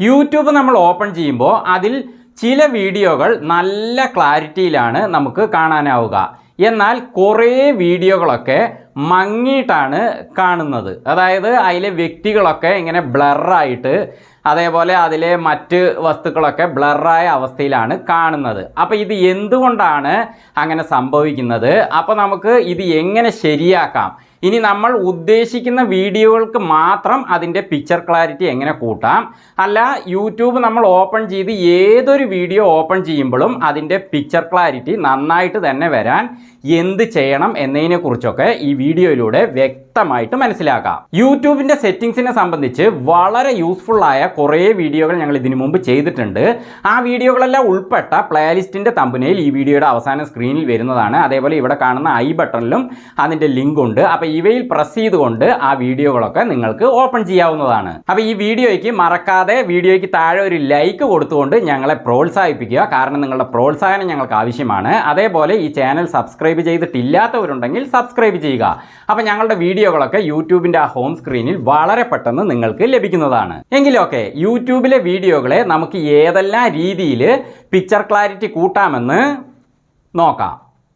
YouTube നമ്മൾ open ചെയ്യുമ്പോൾ അതിൽ ചില വീഡിയോകൾ നല്ല ക്ലാരിറ്റിയിലാണ് നമുക്ക് കാണാനാവുക. എന്നാൽ കുറേ വീഡിയോകളൊക്കെ മങ്ങിയിട്ടാണ് കാണുന്നത്. അതായത് അതിലെ വ്യക്തികളൊക്കെ ഇങ്ങനെ ബ്ലറായിട്ട് അതേപോലെ അതിലെ മറ്റ് വസ്തുക്കളൊക്കെ ബ്ലറായ അവസ്ഥയിലാണ് കാണുന്നത്. അപ്പോൾ ഇത് എന്തുകൊണ്ടാണ് അങ്ങനെ സംഭവിക്കുന്നത്? അപ്പോൾ നമുക്ക് ഇത് എങ്ങനെ ശരിയാക്കാം? ഇനി നമ്മൾ ഉദ്ദേശിക്കുന്ന വീഡിയോകൾക്ക് മാത്രം അതിന്റെ പിക്ചർ ക്ലാരിറ്റി എങ്ങനെ കൂട്ടാം? അല്ല യൂട്യൂബ് നമ്മൾ ഓപ്പൺ ചെയ്ത് ഏതൊരു വീഡിയോ ഓപ്പൺ ചെയ്യുമ്പോഴും അതിന്റെ പിക്ചർ ക്ലാരിറ്റി നന്നായിട്ട് തന്നെ വരാൻ എന്ത് ചെയ്യണം എന്നതിനെക്കുറിച്ചൊക്കെ ഈ വീഡിയോയിലൂടെ വ്യക്തമായിട്ട് മനസ്സിലാക്കാം. യൂട്യൂബിന്റെ സെറ്റിങ്സിനെ സംബന്ധിച്ച് വളരെ യൂസ്ഫുള്ളായ കുറേ വീഡിയോകൾ ഞങ്ങൾ ഇതിനു മുമ്പ് ചെയ്തിട്ടുണ്ട്. ആ വീഡിയോകളെല്ലാം ഉൾപ്പെട്ട പ്ലേലിസ്റ്റിന്റെ തമ്പനയിൽ ഈ വീഡിയോയുടെ അവസാന സ്ക്രീനിൽ വരുന്നതാണ്. അതേപോലെ ഇവിടെ കാണുന്ന ഐ ബട്ടണിലും അതിന്റെ ലിങ്ക് ഉണ്ട്. അപ്പോൾ ഇവയിൽ പ്രസ് ചെയ്തുകൊണ്ട് ആ വീഡിയോകളൊക്കെ നിങ്ങൾക്ക് ഓപ്പൺ ചെയ്യാവുന്നതാണ്. അപ്പോൾ ഈ വീഡിയോയ്ക്ക് മറക്കാതെ വീഡിയോയ്ക്ക് താഴെ ഒരു ലൈക്ക് കൊടുത്തുകൊണ്ട് ഞങ്ങളെ പ്രോത്സാഹിപ്പിക്കുക. കാരണം നിങ്ങളുടെ പ്രോത്സാഹനം ഞങ്ങൾക്ക് ആവശ്യമാണ്. അതേപോലെ ഈ ചാനൽ സബ്സ്ക്രൈബ് ചെയ്തിട്ടില്ലാത്തവരുണ്ടെങ്കിൽ സബ്സ്ക്രൈബ് ചെയ്യുക. അപ്പോൾ ഞങ്ങളുടെ വീഡിയോകളൊക്കെ യൂട്യൂബിന്റെ ആ ഹോം സ്ക്രീനിൽ വളരെ പെട്ടെന്ന് നിങ്ങൾക്ക് ലഭിക്കുന്നതാണ്. എങ്കിലൊക്കെ യൂട്യൂബിലെ വീഡിയോകളെ നമുക്ക് ഏതെല്ലാം രീതിയിൽ പിക്ചർ ക്ലാരിറ്റി കൂട്ടാമെന്ന് നോക്കാം.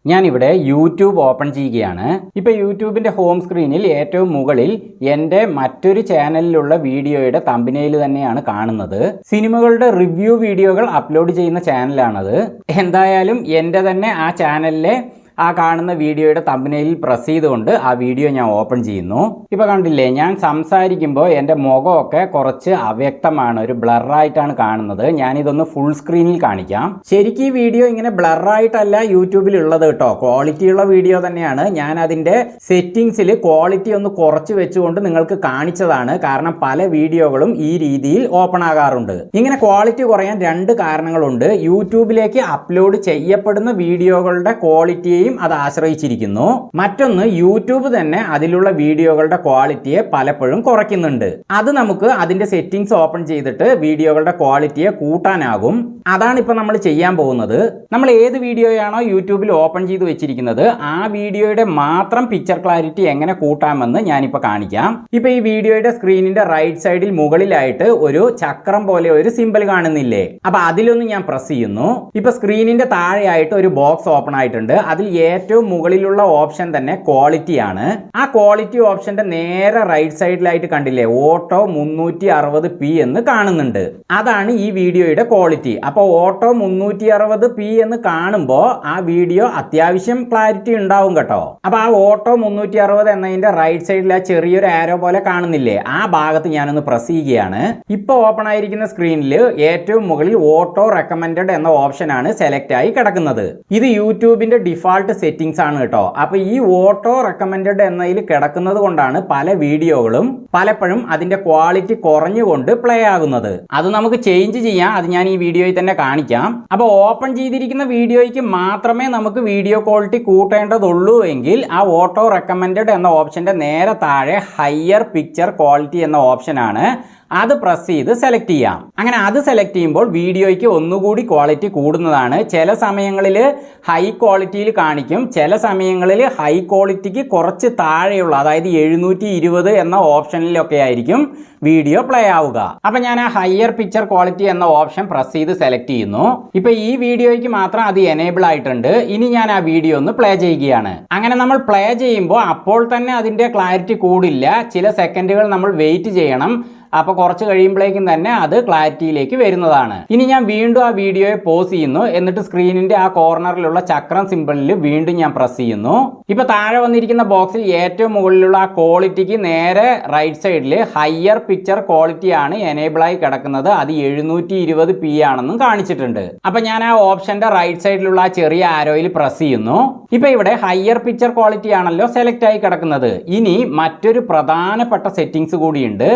ഞാനിവിടെ യൂട്യൂബ് ഓപ്പൺ ചെയ്യുകയാണ്. ഇപ്പോൾ യൂട്യൂബിന്റെ ഹോം സ്ക്രീനിൽ ഏറ്റവും മുകളിൽ എന്റെ മറ്റൊരു ചാനലിലുള്ള വീഡിയോയുടെ തമ്പിനയിൽ തന്നെയാണ് കാണുന്നത്. സിനിമകളുടെ റിവ്യൂ വീഡിയോകൾ അപ്ലോഡ് ചെയ്യുന്ന ചാനലാണത്. എന്തായാലും എന്റെ തന്നെ ആ ചാനലിലെ ആ കാണുന്ന വീഡിയോയുടെ തമ്പനയിൽ പ്രസ് ചെയ്തുകൊണ്ട് ആ വീഡിയോ ഞാൻ ഓപ്പൺ ചെയ്യുന്നു. ഇപ്പോൾ കണ്ടില്ലേ ഞാൻ സംസാരിക്കുമ്പോൾ എന്റെ മുഖമൊക്കെ കുറച്ച് അവ്യക്തമാണ് ഒരു ബ്ലറായിട്ടാണ് കാണുന്നത്. ഞാനിതൊന്ന് ഫുൾ സ്ക്രീനിൽ കാണിക്കാം. ശരിക്കും ഈ വീഡിയോ ഇങ്ങനെ ബ്ലറായിട്ടല്ല യൂട്യൂബിൽ ഉള്ളത് കേട്ടോ. ക്വാളിറ്റി ഉള്ള വീഡിയോ തന്നെയാണ്. ഞാൻ അതിന്റെ സെറ്റിങ്സിൽ ക്വാളിറ്റി ഒന്ന് കുറച്ച് വെച്ചുകൊണ്ട് നിങ്ങൾക്ക് കാണിച്ചതാണ്. കാരണം പല വീഡിയോകളും ഈ രീതിയിൽ ഓപ്പൺ ആകാറുണ്ട്. ഇങ്ങനെ ക്വാളിറ്റി കുറയാൻ രണ്ട് കാരണങ്ങളുണ്ട്. യൂട്യൂബിലേക്ക് അപ്ലോഡ് ചെയ്യപ്പെടുന്ന വീഡിയോകളുടെ ക്വാളിറ്റിയെയും അത് ആശ്രയിച്ചിരിക്കുന്നു. മറ്റൊന്ന് യൂട്യൂബ് തന്നെ അതിലുള്ള വീഡിയോകളുടെ ക്വാളിറ്റിയെ പലപ്പോഴും കുറയ്ക്കുന്നുണ്ട്. അത് നമുക്ക് അതിന്റെ സെറ്റിംഗ്സ് ഓപ്പൺ ചെയ്തിട്ട് വീഡിയോകളുടെ ക്വാളിറ്റിയെ കൂട്ടാനാകും. അതാണ് ഇപ്പൊ നമ്മൾ ചെയ്യാൻ പോകുന്നത്. നമ്മൾ ഏത് വീഡിയോയാണോ യൂട്യൂബിൽ ഓപ്പൺ ചെയ്ത് വെച്ചിരിക്കുന്നത് ആ വീഡിയോയുടെ മാത്രം പിക്ചർ ക്ലാരിറ്റി എങ്ങനെ കൂട്ടാമെന്ന് ഞാനിപ്പോൾ കാണിക്കാം. ഇപ്പൊ ഈ വീഡിയോയുടെ സ്ക്രീനിന്റെ റൈറ്റ് സൈഡിൽ മുകളിലായിട്ട് ഒരു ചക്രം പോലെ ഒരു സിമ്പിൾ കാണുന്നില്ലേ? അപ്പൊ അതിലൊന്ന് ഞാൻ പ്രസ് ചെയ്യുന്നു. ഇപ്പൊ സ്ക്രീനിന്റെ താഴെയായിട്ട് ഒരു ബോക്സ് ഓപ്പൺ ആയിട്ടുണ്ട്. അതിൽ ഏറ്റവും മുകളിലുള്ള ഓപ്ഷൻ തന്നെ ക്വാളിറ്റി ആണ്. ആ ക്വാളിറ്റി ഓപ്ഷന്റെ നേരെ റൈറ്റ് സൈഡിലായിട്ട് കണ്ടില്ലേ ഓട്ടോ മുന്നൂറ്റി അറുപത് പി എന്ന് കാണുന്നുണ്ട്. അതാണ് ഈ വീഡിയോയുടെ ക്വാളിറ്റി അപ്പോൾ ഓട്ടോ മുന്നൂറ്റി അറുപത് പി എന്ന് കാണുമ്പോൾ ആ വീഡിയോ അത്യാവശ്യം ക്ലാരിറ്റി ഉണ്ടാവും കേട്ടോ. അപ്പൊ ആ ഓട്ടോ മുന്നൂറ്റി അറുപത് എന്നതിന്റെ റൈറ്റ് സൈഡിൽ ആ ചെറിയൊരു ആരോ പോലെ കാണുന്നില്ലേ ആ ഭാഗത്ത് ഞാനൊന്ന് പ്രസ് ചെയ്യുകയാണ്. ഇപ്പോൾ ഓപ്പൺ ആയിരിക്കുന്ന സ്ക്രീനിൽ ഏറ്റവും മുകളിൽ ഓട്ടോ റെക്കമെൻഡ് എന്ന ഓപ്ഷനാണ് സെലക്ട് ആയി കിടക്കുന്നത്. ഇത് യൂട്യൂബിന്റെ ഡിഫാൾട്ട് സെറ്റിംഗ്സ് ആണ് കേട്ടോ. അപ്പൊ ഈ ഓട്ടോ റെക്കമെൻഡഡ് എന്നതിൽ കിടക്കുന്നത് കൊണ്ടാണ് പല വീഡിയോകളും പലപ്പോഴും അതിന്റെ ക്വാളിറ്റി കുറഞ്ഞുകൊണ്ട് പ്ലേ ആകുന്നത്. അത് നമുക്ക് ചേഞ്ച് ചെയ്യാം. അത് ഞാൻ ഈ വീഡിയോയിൽ തന്നെ കാണിക്കാം. അപ്പോൾ ഓപ്പൺ ചെയ്തിരിക്കുന്ന വീഡിയോയ്ക്ക് മാത്രമേ നമുക്ക് വീഡിയോ ക്വാളിറ്റി കൂട്ടേണ്ടതുള്ളൂ എങ്കിൽ ആ ഓട്ടോ റെക്കമെൻഡഡ് എന്ന ഓപ്ഷന്റെ നേരെ താഴെ ഹയർ പിക്ചർ ക്വാളിറ്റി എന്ന ഓപ്ഷനാണ് അത് പ്രസ് ചെയ്ത് സെലക്ട് ചെയ്യാം. അങ്ങനെ അത് സെലക്ട് ചെയ്യുമ്പോൾ വീഡിയോയ്ക്ക് ഒന്നുകൂടി ക്വാളിറ്റി കൂടുന്നതാണ്. ചില സമയങ്ങളിൽ ഹൈ ക്വാളിറ്റിയിൽ കാണിക്കും. ചില സമയങ്ങളിൽ ഹൈ ക്വാളിറ്റിക്ക് കുറച്ച് താഴെയുള്ള അതായത് എഴുന്നൂറ്റി ഇരുപത് എന്ന ഓപ്ഷനിലൊക്കെ ആയിരിക്കും വീഡിയോ പ്ലേ ആവുക. അപ്പൊ ഞാൻ ആ ഹയർ പിക്ചർ ക്വാളിറ്റി എന്ന ഓപ്ഷൻ പ്രസ് ചെയ്ത് സെലക്ട് ചെയ്യുന്നു. ഇപ്പൊ ഈ വീഡിയോയ്ക്ക് മാത്രം അത് എനേബിൾ ആയിട്ടുണ്ട്. ഇനി ഞാൻ ആ വീഡിയോ ഒന്ന് പ്ലേ ചെയ്യുകയാണ്. അങ്ങനെ നമ്മൾ പ്ലേ ചെയ്യുമ്പോൾ അപ്പോൾ തന്നെ അതിന്റെ ക്ലാരിറ്റി കൂടില്ല. ചില സെക്കൻഡുകൾ നമ്മൾ വെയിറ്റ് ചെയ്യണം. അപ്പോൾ കുറച്ച് കഴിയുമ്പോഴേക്കും തന്നെ അത് ക്ലാരിറ്റിയിലേക്ക് വരുന്നതാണ്. ഇനി ഞാൻ വീണ്ടും ആ വീഡിയോയെ പോസ് ചെയ്യുന്നു. എന്നിട്ട് സ്ക്രീനിന്റെ ആ കോർണറിലുള്ള ചക്രം സിമ്പിളിൽ വീണ്ടും ഞാൻ പ്രസ് ചെയ്യുന്നു. ഇപ്പോൾ താഴെ വന്നിരിക്കുന്ന ബോക്സിൽ ഏറ്റവും മുകളിലുള്ള ആ ക്വാളിറ്റിക്ക് നേരെ റൈറ്റ് സൈഡിൽ ഹയർ പിക്ചർ ക്വാളിറ്റി ആണ് എനേബിൾ ആയി കിടക്കുന്നത്. അത് എഴുന്നൂറ്റി ഇരുപത് പി ആണെന്നും കാണിച്ചിട്ടുണ്ട്. അപ്പോൾ ഞാൻ ആ ഓപ്ഷന്റെ റൈറ്റ് സൈഡിലുള്ള ആ ചെറിയ ആരോയിൽ പ്രസ് ചെയ്യുന്നു. ഇപ്പോൾ ഇവിടെ ഹയർ പിക്ചർ ക്വാളിറ്റി ആണല്ലോ സെലക്ട് ആയി കിടക്കുന്നത്. ഇനി മറ്റൊരു പ്രധാനപ്പെട്ട സെറ്റിംഗ്സ് കൂടിയുണ്ട്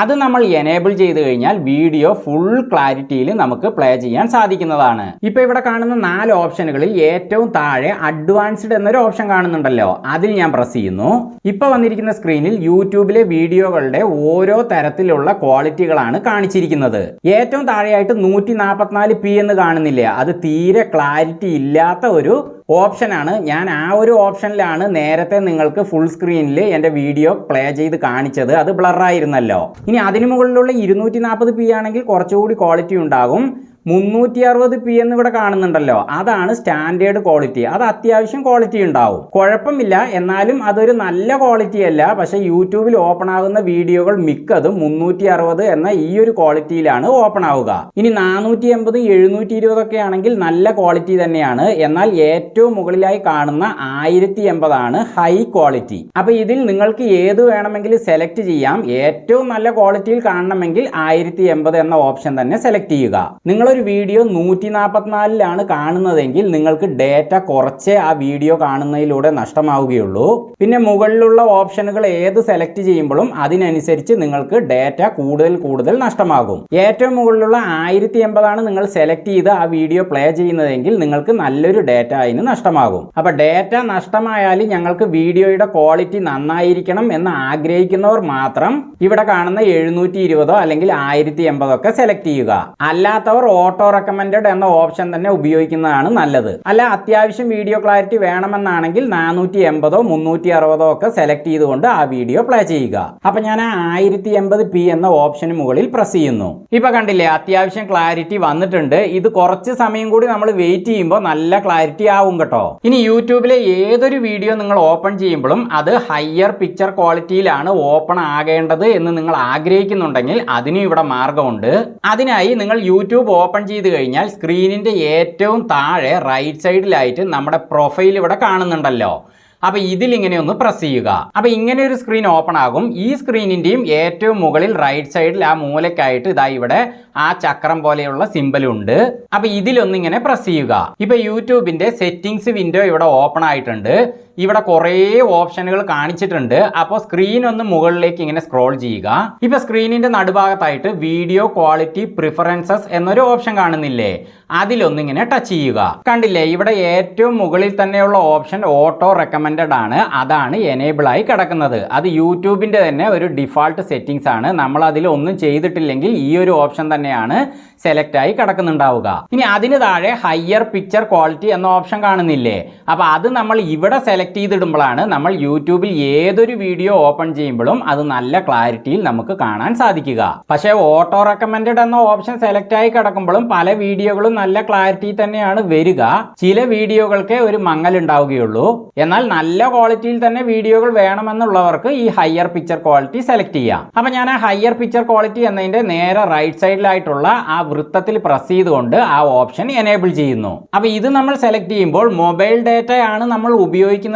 അത് നമ്മൾ എനേബിൾ ചെയ്ത് കഴിഞ്ഞാൽ വീഡിയോ ഫുൾ ക്ലാരിറ്റിയിൽ നമുക്ക് പ്ലേ ചെയ്യാൻ സാധിക്കുന്നതാണ്. ഇപ്പോൾ ഇവിടെ കാണുന്ന നാല് ഓപ്ഷനുകളിൽ ഏറ്റവും താഴെ അഡ്വാൻസ്ഡ് എന്നൊരു ഓപ്ഷൻ കാണുന്നുണ്ടല്ലോ. അതിൽ ഞാൻ പ്രസ് ചെയ്യുന്നു. ഇപ്പോൾ വന്നിരിക്കുന്ന സ്ക്രീനിൽ യൂട്യൂബിലെ വീഡിയോകളുടെ ഓരോ തരത്തിലുള്ള ക്വാളിറ്റികളാണ് കാണിച്ചിരിക്കുന്നത്. ഏറ്റവും താഴെയായിട്ട് നൂറ്റി നാൽപ്പത്തിനാല് പി എന്ന് കാണുന്നില്ലേ? അത് തീരെ ക്ലാരിറ്റി ഇല്ലാത്ത ഒരു ഓപ്ഷനാണ് ഞാൻ ആ ഒരു ഓപ്ഷനിലാണ് നേരത്തെ നിങ്ങൾക്ക് ഫുൾ സ്ക്രീനിൽ എന്റെ വീഡിയോ പ്ലേ ചെയ്ത് കാണിച്ചത്. അത് ബ്ലറായിരുന്നല്ലോ ഇനി അതിന് മുകളിലുള്ള ഇരുന്നൂറ്റി നാൽപ്പത് പി ആണെങ്കിൽ കുറച്ചുകൂടി ക്വാളിറ്റി ഉണ്ടാകും. മുന്നൂറ്റി അറുപത് പി എന്ന് ഇവിടെ കാണുന്നുണ്ടല്ലോ. അതാണ് സ്റ്റാൻഡേർഡ് ക്വാളിറ്റി അത് അത്യാവശ്യം ക്വാളിറ്റി ഉണ്ടാവും. കുഴപ്പമില്ല. എന്നാലും അതൊരു നല്ല ക്വാളിറ്റി അല്ല. പക്ഷേ യൂട്യൂബിൽ ഓപ്പൺ ആകുന്ന വീഡിയോകൾ മിക്കതും മുന്നൂറ്റി അറുപത് എന്ന ഈ ഒരു ക്വാളിറ്റിയിലാണ് ഓപ്പൺ ആവുക. ഇനി നാനൂറ്റി എൺപത് എഴുന്നൂറ്റി ഇരുപതൊക്കെ ആണെങ്കിൽ നല്ല ക്വാളിറ്റി തന്നെയാണ്. എന്നാൽ ഏറ്റവും മുകളിലായി കാണുന്ന ആയിരത്തി എൺപതാണ് ഹൈ ക്വാളിറ്റി അപ്പൊ ഇതിൽ നിങ്ങൾക്ക് ഏത് വേണമെങ്കിലും സെലക്ട് ചെയ്യാം. ഏറ്റവും നല്ല ക്വാളിറ്റിയിൽ കാണണമെങ്കിൽ ആയിരത്തി എൺപത് എന്ന ഓപ്ഷൻ തന്നെ സെലക്ട് ചെയ്യുക. നിങ്ങളൊരു വീഡിയോ നൂറ്റി നാൽപ്പത്തിനാലിലാണ് കാണുന്നതെങ്കിൽ നിങ്ങൾക്ക് ഡേറ്റ കുറച്ചേ ആ വീഡിയോ കാണുന്നതിലൂടെ നഷ്ടമാവുകയുള്ളൂ. പിന്നെ മുകളിലുള്ള ഓപ്ഷനുകൾ ഏത് സെലക്ട് ചെയ്യുമ്പോഴും അതിനനുസരിച്ച് നിങ്ങൾക്ക് ഡേറ്റ കൂടുതൽ കൂടുതൽ നഷ്ടമാകും. ഏറ്റവും മുകളിലുള്ള ആയിരത്തി എൺപതാണ് നിങ്ങൾ സെലക്ട് ചെയ്ത് ആ വീഡിയോ പ്ലേ ചെയ്യുന്നതെങ്കിൽ നിങ്ങൾക്ക് നല്ലൊരു ഡേറ്റ അതിന് നഷ്ടമാകും. അപ്പൊ ഡേറ്റ നഷ്ടമായാൽ ഞങ്ങൾക്ക് വീഡിയോയുടെ ക്വാളിറ്റി നന്നായിരിക്കണം എന്ന് ആഗ്രഹിക്കുന്നവർ മാത്രം ഇവിടെ കാണുന്ന എഴുന്നൂറ്റി ഇരുപതോ അല്ലെങ്കിൽ ആയിരത്തി എൺപതോ ഒക്കെ സെലക്ട് ചെയ്യുക. അല്ലാത്തവർ ഓട്ടോ റെക്കമെൻഡ് എന്ന ഓപ്ഷൻ തന്നെ ഉപയോഗിക്കുന്നതാണ് നല്ലത്. അല്ല അത്യാവശ്യം വീഡിയോ ക്ലാരിറ്റി വേണമെന്നാണെങ്കിൽ നാനൂറ്റി എൺപതോ മുന്നൂറ്റി അറുപതോ ഒക്കെ സെലക്ട് ചെയ്തുകൊണ്ട് ആ വീഡിയോ പ്ലേ ചെയ്യുക. അപ്പൊ ഞാൻ ആ ആയിരത്തി എൺപത് പി എന്ന ഓപ്ഷന് മുകളിൽ പ്രസ് ചെയ്യുന്നു. ഇപ്പൊ കണ്ടില്ലേ അത്യാവശ്യം ക്ലാരിറ്റി വന്നിട്ടുണ്ട്. ഇത് കുറച്ച് സമയം കൂടി നമ്മൾ വെയിറ്റ് ചെയ്യുമ്പോൾ നല്ല ക്ലാരിറ്റി ആവും കേട്ടോ. ഇനി യൂട്യൂബിലെ ഏതൊരു വീഡിയോ നിങ്ങൾ ഓപ്പൺ ചെയ്യുമ്പോഴും അത് ഹയർ പിക്ചർ ക്വാളിറ്റിയിലാണ് ഓപ്പൺ ആകേണ്ടത് എന്ന് നിങ്ങൾ ആഗ്രഹിക്കുന്നുണ്ടെങ്കിൽ അതിനും ഇവിടെ മാർഗമുണ്ട്. അതിനായി നിങ്ങൾ യൂട്യൂബ് ഓപ്പൺ ചെയ്ത് കഴിഞ്ഞാൽ സ്ക്രീനിന്റെ ഏറ്റവും താഴെ റൈറ്റ് സൈഡിലായിട്ട് നമ്മുടെ പ്രൊഫൈൽ ഇവിടെ കാണുന്നുണ്ടല്ലോ. അപ്പൊ ഇതിലിങ്ങനെ ഒന്ന് പ്രസ് ചെയ്യുക. അപ്പൊ ഇങ്ങനെ ഒരു സ്ക്രീൻ ഓപ്പൺ ആകും. ഈ സ്ക്രീനിന്റെയും ഏറ്റവും മുകളിൽ റൈറ്റ് സൈഡിൽ ആ മൂലക്കായിട്ട് ഇതാ ഇവിടെ ആ ചക്രം പോലെയുള്ള സിമ്പലുണ്ട് അപ്പൊ ഇതിലൊന്നിങ്ങനെ പ്രസ് ചെയ്യുക. ഇപ്പൊ യൂട്യൂബിന്റെ സെറ്റിംഗ്സ് വിൻഡോ ഇവിടെ ഓപ്പൺ ആയിട്ടുണ്ട്. ഇവിടെ കുറേ ഓപ്ഷനുകൾ കാണിച്ചിട്ടുണ്ട്. അപ്പോൾ സ്ക്രീൻ ഒന്ന് മുകളിലേക്ക് ഇങ്ങനെ സ്ക്രോൾ ചെയ്യുക. ഇപ്പൊ സ്ക്രീനിന്റെ നടുഭാഗത്തായിട്ട് വീഡിയോ ക്വാളിറ്റി പ്രിഫറൻസസ് എന്നൊരു ഓപ്ഷൻ കാണുന്നില്ലേ? അതിലൊന്നിങ്ങനെ ടച്ച് ചെയ്യുക. കണ്ടില്ലേ? ഇവിടെ ഏറ്റവും മുകളിൽ തന്നെയുള്ള ഓപ്ഷൻ ഓട്ടോ റെക്കമെൻഡഡ് ആണ്. അതാണ് എനേബിൾ ആയി കിടക്കുന്നത്. അത് യൂട്യൂബിന്റെ തന്നെ ഒരു ഡിഫാൾട്ട് സെറ്റിംഗ്സ് ആണ്. നമ്മൾ അതിൽ ഒന്നും ചെയ്തിട്ടില്ലെങ്കിൽ ഈ ഒരു ഓപ്ഷൻ തന്നെയാണ് സെലക്ട് ആയി കിടക്കുന്നുണ്ടാവുക. ഇനി അതിന് താഴെ ഹയർ പിക്ചർ ക്വാളിറ്റി എന്ന ഓപ്ഷൻ കാണുന്നില്ലേ? അപ്പോൾ അത് നമ്മൾ ഇവിടെ സെലക്ട് ചെയ്തിടുമ്പോഴാണ് നമ്മൾ യൂട്യൂബിൽ ഏതൊരു വീഡിയോ ഓപ്പൺ ചെയ്യുമ്പോഴും അത് നല്ല ക്ലാരിറ്റിയിൽ നമുക്ക് കാണാൻ സാധിക്കുക. പക്ഷേ ഓട്ടോ റെക്കമെൻഡഡ് എന്ന ഓപ്ഷൻ സെലക്ട് ആയി കിടക്കുമ്പോഴും പല വീഡിയോകളും നല്ല ക്ലാരിറ്റി തന്നെയാണ് വരിക. ചില വീഡിയോകൾക്ക് ഒരു മങ്ങൽ ഉണ്ടാവുകയുള്ളൂ. എന്നാൽ നല്ല ക്വാളിറ്റിയിൽ തന്നെ വീഡിയോകൾ വേണമെന്നുള്ളവർക്ക് ഈ ഹയർ പിക്ചർ ക്വാളിറ്റി സെലക്ട് ചെയ്യാം. അപ്പൊ ഞാൻ ആ ഹയർ പിക്ചർ ക്വാളിറ്റി എന്നതിന്റെ നേരെ റൈറ്റ് സൈഡിലായിട്ടുള്ള ആ വൃത്തത്തിൽ പ്രസ് ചെയ്തുകൊണ്ട് ആ ഓപ്ഷൻ എനേബിൾ ചെയ്യുന്നു. അപ്പൊ ഇത് നമ്മൾ സെലക്ട് ചെയ്യുമ്പോൾ മൊബൈൽ ഡേറ്റ നമ്മൾ നമ്മൾ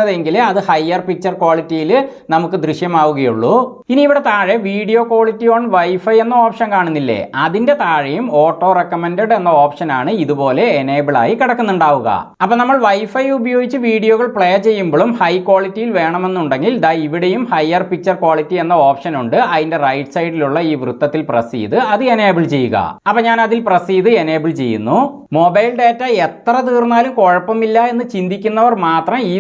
ഉപയോഗിക്കുന്നതെങ്കിൽ അത് ഹയർ പിക്ചർ ക്വാളിറ്റിയിൽ നമുക്ക് ദൃശ്യമാവുകയുള്ളൂ. ഇനി ഇവിടെ താഴെ വീഡിയോ ക്വാളിറ്റി ഓൺ വൈഫൈ എന്ന ഓപ്ഷൻ കാണുന്നില്ലേ? അതിന്റെ താഴെയും ഓട്ടോ റെക്കമെൻഡഡ് എന്ന ഓപ്ഷനാണ് ഇതുപോലെ എനേബിൾ ആയി കിടക്കുന്നുണ്ടാവുക. അപ്പം നമ്മൾ വൈഫൈ ഉപയോഗിച്ച് വീഡിയോകൾ പ്ലേ ചെയ്യുമ്പോഴും ഹൈ ക്വാളിറ്റിയിൽ വേണമെന്നുണ്ടെങ്കിൽ ദാ ഇവിടെയും ഹയർ പിക്ചർ ക്വാളിറ്റി എന്ന ഓപ്ഷൻ ഉണ്ട്. അതിന്റെ റൈറ്റ് സൈഡിലുള്ള ഈ വൃത്തത്തിൽ പ്രസ് ചെയ്ത് അത് എനേബിൾ ചെയ്യുക. അപ്പം ഞാൻ അതിൽ പ്രസ് ചെയ്ത് എനേബിൾ ചെയ്യുന്നു. മൊബൈൽ ഡാറ്റ എത്ര തീർന്നാലും കുഴപ്പമില്ല എന്ന് ചിന്തിക്കുന്നവർ മാത്രം ഈ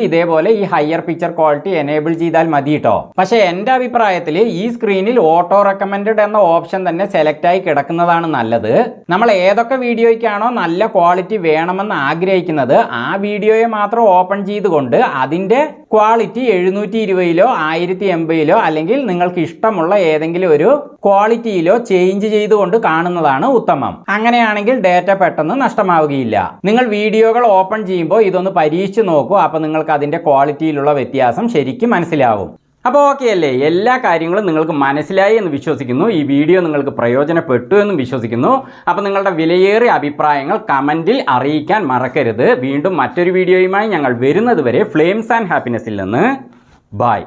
ഇതേപോലെ ഈ ഹയർ പിക്ചർ ക്വാളിറ്റി എനേബിൾ ചെയ്താൽ മതി കേട്ടോ പക്ഷേ എന്റെ അഭിപ്രായത്തിൽ ഈ സ്ക്രീനിൽ ഓട്ടോ റെക്കമെൻഡ് എന്ന ഓപ്ഷൻ തന്നെ സെലക്ട് ആയി കിടക്കുന്നതാണ് നല്ലത്. നമ്മൾ ഏതൊക്കെ വീഡിയോയ്ക്കാണോ നല്ല ക്വാളിറ്റി വേണമെന്ന് ആഗ്രഹിക്കുന്നത് ആ വീഡിയോയെ മാത്രം ഓപ്പൺ ചെയ്തുകൊണ്ട് അതിന്റെ ക്വാളിറ്റി എഴുന്നൂറ്റി ഇരുപതിലോ ആയിരത്തി എൺപതിലോ അല്ലെങ്കിൽ നിങ്ങൾക്ക് ഇഷ്ടമുള്ള ഏതെങ്കിലും ഒരു ക്വാളിറ്റിയിലോ ചേഞ്ച് ചെയ്തുകൊണ്ട് കാണുന്നതാണ് ഉത്തമം. അങ്ങനെയാണെങ്കിൽ ഡേറ്റ പെട്ടെന്ന് നഷ്ടമാവുകയില്ല. നിങ്ങൾ വീഡിയോകൾ ഓപ്പൺ ചെയ്യുമ്പോൾ ഇതൊന്ന് പരീക്ഷിച്ച് നോക്കൂ. അപ്പോൾ നിങ്ങൾക്ക് അതിന്റെ ക്വാളിറ്റിയിലുള്ള വ്യത്യാസം ശരിക്കും മനസ്സിലാവും. അപ്പോൾ ഓക്കെ അല്ലേ? എല്ലാ കാര്യങ്ങളും നിങ്ങൾക്ക് മനസ്സിലായി എന്ന് വിശ്വസിക്കുന്നു. ഈ വീഡിയോ നിങ്ങൾക്ക് പ്രയോജനപ്പെട്ടു എന്നും വിശ്വസിക്കുന്നു. അപ്പോൾ നിങ്ങളുടെ വിലയേറിയ അഭിപ്രായങ്ങൾ കമന്റിൽ അറിയിക്കാൻ മറക്കരുത്. വീണ്ടും മറ്റൊരു വീഡിയോയുമായി ഞങ്ങൾ വരുന്നത് വരെ ഫ്ലെയിംസ് ആൻഡ് ഹാപ്പിനെസ്സിൽ നിന്ന്. ബായ്